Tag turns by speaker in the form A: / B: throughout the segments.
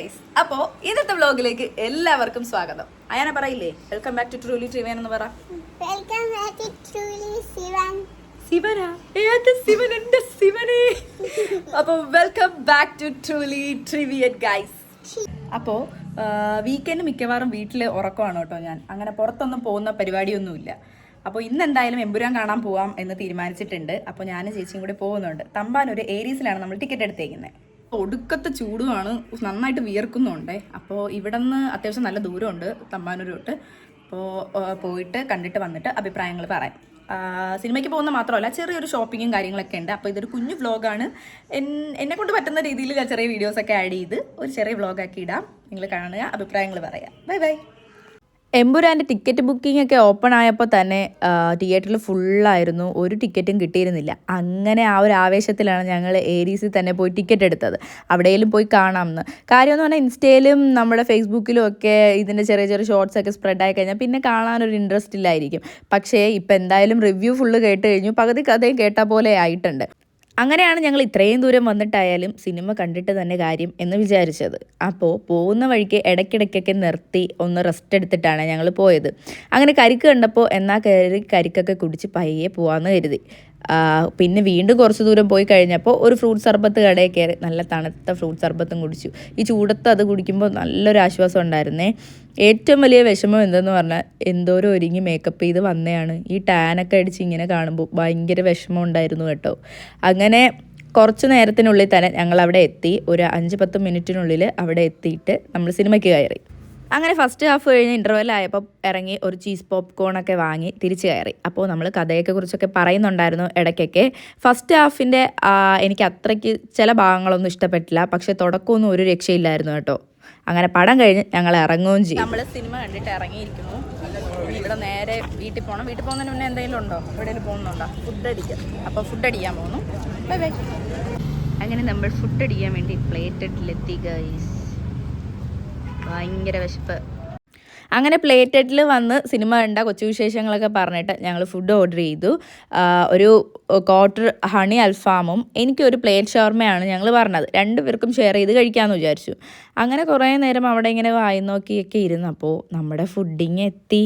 A: Guys അപ്പോൾ ഇന്നത്തെ വ്ലോഗിലേക്ക് എല്ലാവർക്കും സ്വാഗതം. അയാനെ പറയില്ലേ welcome back to Truly Trivian എന്ന് പറ.
B: Welcome back to Truly Shivan
A: ശിവനാ ഏത് ശിവൻ എന്റെ ശിവനെ അപ്പോൾ welcome back to Truly Trivian guys അപ്പോൾ വീക്കെൻഡ് മിക്കവാറും വീട്ടിൽ ഉറക്കമാണ് കേട്ടോ ഞാൻ. അങ്ങനെ പുറത്തൊന്നും പോകുന്ന പരിപാടിയൊന്നുമില്ല. അപ്പോൾ ഇന്ന് എന്തായാലും എമ്പുരാൻ കാണാൻ പോവാം എന്ന് തീരുമാനിച്ചിട്ടുണ്ട്. അപ്പോൾ ഞാനും ചേച്ചിയും കൂടി പോകുന്നുണ്ട്. തമ്പാൻ ഒരു ഏരീസിലാണ് നമ്മൾ ടിക്കറ്റ് എടുത്തേക്കുന്നത് ഒടുക്കത്തെ ചൂടുമാണ്. നന്നായിട്ട് വിയർക്കുന്നുണ്ട്. അപ്പോൾ ഇവിടെ നിന്ന് അത്യാവശ്യം നല്ല ദൂരമുണ്ട് തമ്പാനൂർ തൊട്ട് അപ്പോൾ പോയിട്ട് കണ്ടിട്ട് വന്നിട്ട് അഭിപ്രായങ്ങൾ പറയാം. സിനിമയ്ക്ക് പോകുന്ന മാത്രമല്ല ചെറിയൊരു ഷോപ്പിങ്ങും കാര്യങ്ങളൊക്കെ ഉണ്ട്. അപ്പോൾ ഇതൊരു കുഞ്ഞു വ്ലോഗാണ് എന്നെ കൊണ്ട് പറ്റുന്ന രീതിയിൽ ചെറിയ വീഡിയോസൊക്കെ ആഡ് ചെയ്ത് ഒരു ചെറിയ വ്ലോഗാക്കി ഇടാം. നിങ്ങൾ കാണുക അഭിപ്രായങ്ങൾ പറയാം. Bye bye. എമ്പുരാന്റെ ടിക്കറ്റ് ബുക്കിംഗ് ഒക്കെ ഓപ്പൺ ആയപ്പോൾ തന്നെ തിയേറ്ററിൽ ഫുള്ളായിരുന്നു. ഒരു ടിക്കറ്റും കിട്ടിയിരുന്നില്ല. അങ്ങനെ ആ ഒരു ആവേശത്തിലാണ് ഞങ്ങൾ ഏരീസിൽ തന്നെ പോയി ടിക്കറ്റ് എടുത്തത്. അവിടെയെങ്കിലും പോയി കാണാമെന്ന്. കാര്യം എന്ന് പറഞ്ഞാൽ ഇൻസ്റ്റയിലും നമ്മുടെ ഫേസ്ബുക്കിലും ഒക്കെ ഇതിന്റെ ചെറിയ ചെറിയ ഷോർട്സ് ഒക്കെ സ്പ്രെഡ് ആയി കഴിഞ്ഞാൽ പിന്നെ കാണാനൊരു ഇൻട്രസ്റ്റ് ഇല്ലായിരിക്കും. പക്ഷേ ഇപ്പം എന്തായാലും റിവ്യൂ ഫുള്ള് കേട്ട് കഴിഞ്ഞു. പകുതി കഥയും കേട്ട പോലെ ആയിട്ടുണ്ട്. അങ്ങനെയാണ് ഞങ്ങൾ ഇത്രയും ദൂരം വന്നിട്ടായാലും സിനിമ കണ്ടിട്ട് തന്നെ കാര്യം എന്ന് വിചാരിച്ചത്. അപ്പോൾ പോകുന്ന വഴിക്ക് ഇടയ്ക്കിടയ്ക്കൊക്കെ നിർത്തി ഒന്ന് റെസ്റ്റ് എടുത്തിട്ടാണ് ഞങ്ങൾ പോയത്. അങ്ങനെ കരിക്ക് കണ്ടപ്പോൾ എന്നാൽ കയറി കരിക്കൊക്കെ കുടിച്ച് പയ്യെ പോകാമെന്ന് കരുതി. പിന്നെ വീണ്ടും കുറച്ച് ദൂരം പോയി കഴിഞ്ഞപ്പോൾ ഒരു ഫ്രൂട്ട് സർബത്ത് കടയിൽ കയറി നല്ല തണുത്ത ഫ്രൂട്ട് സർബത്തും കുടിച്ചു. ഈ ചൂടത്ത് അത് കുടിക്കുമ്പോൾ നല്ലൊരു ആശ്വാസം ഉണ്ടായിരുന്നേ. ഏറ്റവും വലിയ വിഷമം എന്തെന്ന് പറഞ്ഞാൽ എന്തോരം ഒരുങ്ങി മേക്കപ്പ് ചെയ്ത് വന്നതാണ് ഈ ടാനൊക്കെ അടിച്ച് ഇങ്ങനെ കാണുമ്പോൾ ഭയങ്കര വിഷമം ഉണ്ടായിരുന്നു കേട്ടോ. അങ്ങനെ കുറച്ച് നേരത്തിനുള്ളിൽ തന്നെ ഞങ്ങൾ അവിടെ എത്തി. ഒരു അഞ്ച് പത്ത് മിനിറ്റിനുള്ളിൽ അവിടെ എത്തിയിട്ട് നമ്മൾ സിനിമയ്ക്ക് കയറി. അങ്ങനെ ഫസ്റ്റ് ഹാഫ് കഴിഞ്ഞ് ഇന്റർവെൽ ആയപ്പോൾ ഇറങ്ങി ഒരു ചീസ് പോപ്കോണൊക്കെ വാങ്ങി തിരിച്ചു കയറി. അപ്പോൾ നമ്മൾ കഥയൊക്കെ കുറിച്ചൊക്കെ പറയുന്നുണ്ടായിരുന്നു ഇടയ്ക്കൊക്കെ. ഫസ്റ്റ് ഹാഫിന്റെ എനിക്ക് അത്രയ്ക്ക് ചില ഭാഗങ്ങളൊന്നും ഇഷ്ടപ്പെട്ടില്ല. പക്ഷേ തുടക്കമൊന്നും ഒരു രക്ഷയില്ലായിരുന്നു കേട്ടോ. അങ്ങനെ പടം കഴിഞ്ഞ് ഞങ്ങൾ ഇറങ്ങുകയും ചെയ്യും നമ്മൾ സിനിമ കണ്ടിട്ട് ഇറങ്ങിയിരിക്കുന്നു. ഇവിടെ നേരെ വീട്ടിൽ പോകണം വീട്ടിൽ പോകുന്നതിന് മുന്നേ എന്തെങ്കിലും ഉണ്ടോ? എവിടെയെങ്കിലും പോകുന്നുണ്ടോ? ഫുഡ് അടിക്കാം. അപ്പോൾ ഫുഡ് അടിക്കാൻ പോകുന്നു. ബൈ ബൈ അങ്ങനെ നമ്മൾ ഫുഡ് അടിക്കാൻ വേണ്ടി പ്ലേറ്റഡിലെത്തി ഗൈസ് ഭയങ്കര വിശപ്പ്. അങ്ങനെ പ്ലേറ്റഡിൽ വന്ന് സിനിമ കണ്ട കൊച്ചു വിശേഷങ്ങളൊക്കെ പറഞ്ഞിട്ട് ഞങ്ങൾ ഫുഡ് ഓർഡർ ചെയ്തു. ഒരു ക്വാർട്ടർ ഹണി അൽഫാമും എനിക്കൊരു പ്ലേറ്റ് ഷവർമയാണ് ഞങ്ങൾ പറഞ്ഞത്. രണ്ടുപേർക്കും ഷെയർ ചെയ്ത് കഴിക്കാമെന്ന് വിചാരിച്ചു. അങ്ങനെ കുറേ നേരം അവിടെ ഇങ്ങനെ വായി നോക്കിയൊക്കെ ഇരുന്നപ്പോൾ നമ്മുടെ ഫുഡിങ് എത്തി.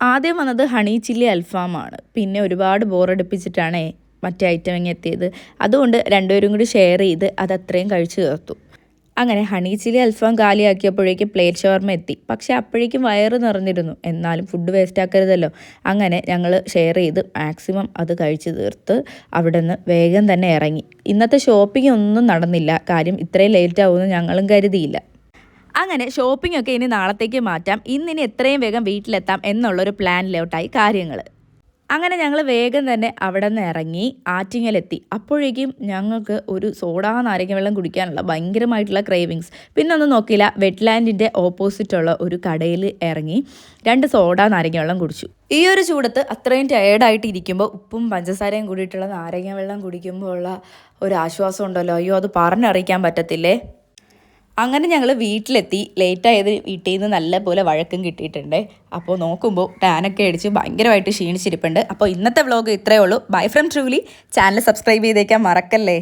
A: ആദ്യം വന്നത് ഹണി ചില്ലി അൽഫാമാണ്. പിന്നെ ഒരുപാട് ബോറടിപ്പിച്ചിട്ടാണേ മറ്റേ ഐറ്റം ഇങ്ങനെ എത്തിയത്. അതുകൊണ്ട് രണ്ടുപേരും കൂടി ഷെയർ ചെയ്ത് അത് അത്രയും കഴിച്ചു തീർത്തു. അങ്ങനെ ഹണി ചില്ലി അൽഫാം കാലിയാക്കിയപ്പോഴേക്കും പ്ലേറ്റ് ഷവർമ എത്തി. പക്ഷെ അപ്പോഴേക്കും വയറ് നിറഞ്ഞിരുന്നു. എന്നാലും ഫുഡ് വേസ്റ്റ് ആക്കരുതല്ലോ. അങ്ങനെ ഞങ്ങൾ ഷെയർ ചെയ്ത് മാക്സിമം അത് കഴിച്ചു തീർത്ത് അവിടെ നിന്ന് വേഗം തന്നെ ഇറങ്ങി. ഇന്നത്തെ ഷോപ്പിംഗ് ഒന്നും നടന്നില്ല. കാര്യം ഇത്രയും ലേറ്റ് ആവുമെന്ന് ഞങ്ങളും കരുതിയില്ല. അങ്ങനെ ഷോപ്പിംഗ് ഒക്കെ ഇനി നാളത്തേക്ക് മാറ്റാം. ഇന്നിനി എത്രയും വേഗം വീട്ടിലെത്താം എന്നുള്ളൊരു പ്ലാനിലോട്ടായി കാര്യങ്ങൾ അങ്ങനെ ഞങ്ങൾ വേഗം തന്നെ അവിടെ നിന്ന് ഇറങ്ങി ആറ്റിങ്ങലെത്തി. അപ്പോഴേക്കും ഞങ്ങൾക്ക് ഒരു സോഡാ നാരങ്ങ വെള്ളം കുടിക്കാനുള്ള ഭയങ്കരമായിട്ടുള്ള ക്രേവിങ്സ് പിന്നെ ഒന്നും നോക്കിയില്ല. വെറ്റ്ലാൻഡിന്റെ ഓപ്പോസിറ്റുള്ള ഒരു കടയിൽ ഇറങ്ങി രണ്ട് സോഡാ നാരങ്ങ വെള്ളം കുടിച്ചു. ഈ ഒരു ചൂടത്ത് അത്രയും ടയേർഡായിട്ട് ഇരിക്കുമ്പോൾ ഉപ്പും പഞ്ചസാരയും കൂടിയിട്ടുള്ള നാരങ്ങ വെള്ളം കുടിക്കുമ്പോൾ ഉള്ള ഒരു ആശ്വാസം ഉണ്ടല്ലോ. അയ്യോ അത് പറഞ്ഞറിയിക്കാൻ പറ്റത്തില്ലേ? അങ്ങനെ ഞങ്ങൾ വീട്ടിലെത്തി. ലേറ്റ് ആയത് വീട്ടിൽ നിന്ന് നല്ലപോലെ വഴക്കും കിട്ടിയിട്ടുണ്ട്. അപ്പോൾ നോക്കുമ്പോൾ ടാനൊക്കെ അടിച്ച് ഭയങ്കരമായിട്ട് ക്ഷീണിച്ചിരിപ്പുണ്ട്. അപ്പോൾ ഇന്നത്തെ വ്ലോഗ് ഇത്രയേ ഉള്ളൂ. Bye from Truly channel subscribe ചെയ്തേക്കാൻ മറക്കല്ലേ?